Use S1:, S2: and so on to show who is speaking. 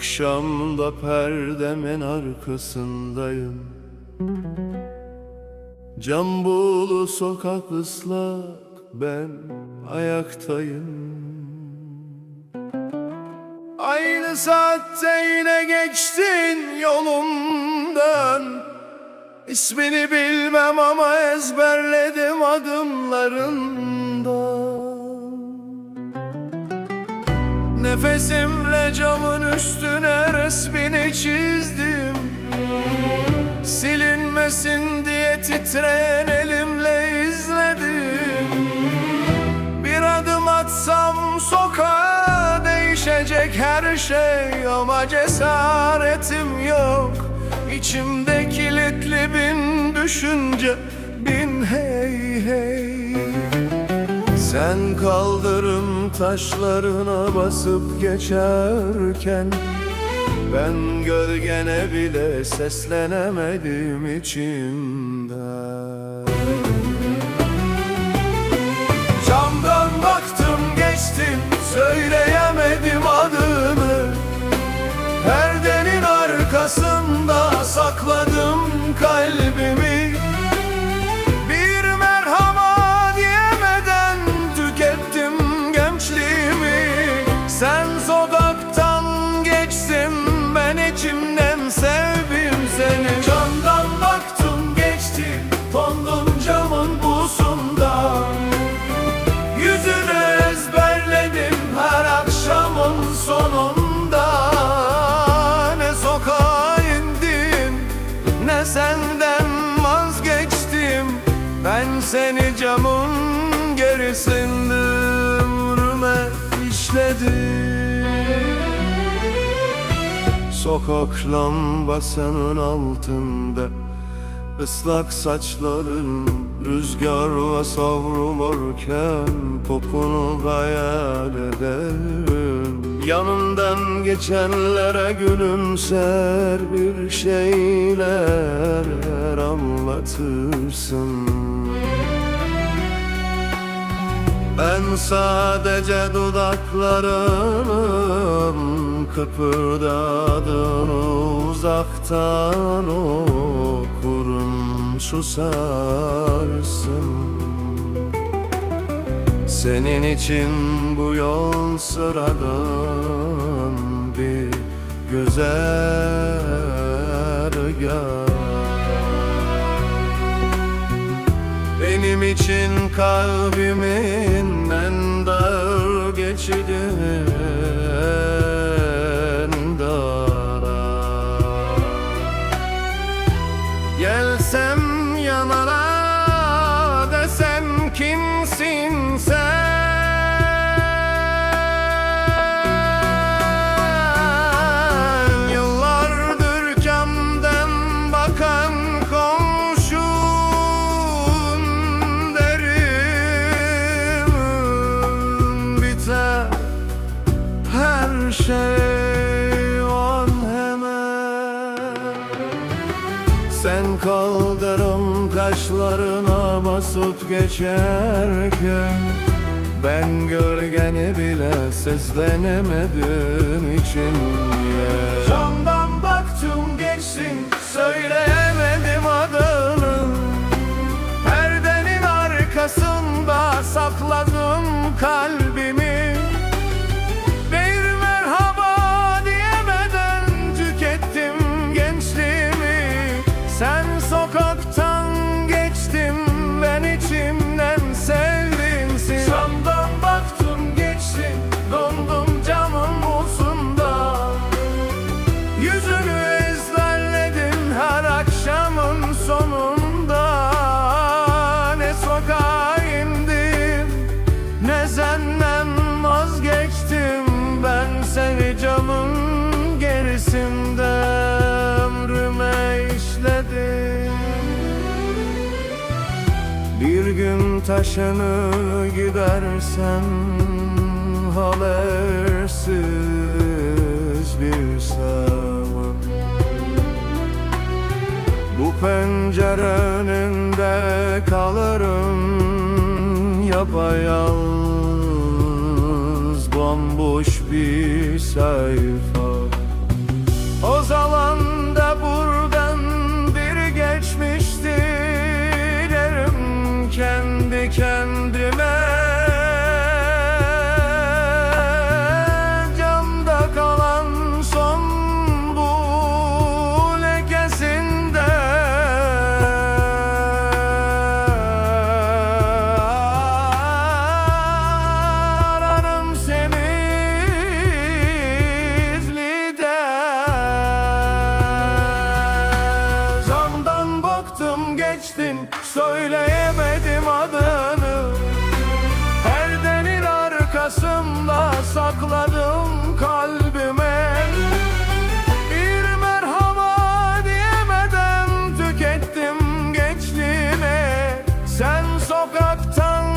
S1: Bu akşam da perdemin arkasındayım. Cam buğulu sokak ıslak Ben ayaktayım. Aynı saatte yine geçtin yolumdan. İsmini bilmem ama ezberledim adımlarından Nefesimle camın üstüne resmini çizdim. Silinmesin diye titreyen elimle izledim. Bir adım atsam sokağa değişecek her şey Ama cesaretim yok. İçimde kilitli bin düşünce Bin hey hey sen kaldırım taşlarına basıp geçerken Ben gölgene bile seslenemedim içimden. Camdan baktım geçtim söyleyemedim seni camın gerisinde ömrüme işledim Sokak lambasının altında Islak saçların rüzgarla savrulurken Kokunu hayal ederim. Yanından geçenlere gülümser bir şeyler anlatırsın Ben sadece dudaklarının kıpırdadığını uzaktan okurum. Susarsın Senin için bu yol sıradan bir güzergah. Benim için kalbimin en you doing? Kaldırım taşlarına basıp geçerken Ben gölgeni bile seslenemedim içimde Camdan baktım geçsin söyleyemedim gün taşını gidersen habersiz bir zaman. Bu pencere önünde kalırım yapayalnız bomboş bir sayfa sakladım kalbime. Bir merhaba diyemeden tükettim gençliğime. Sen sokaktan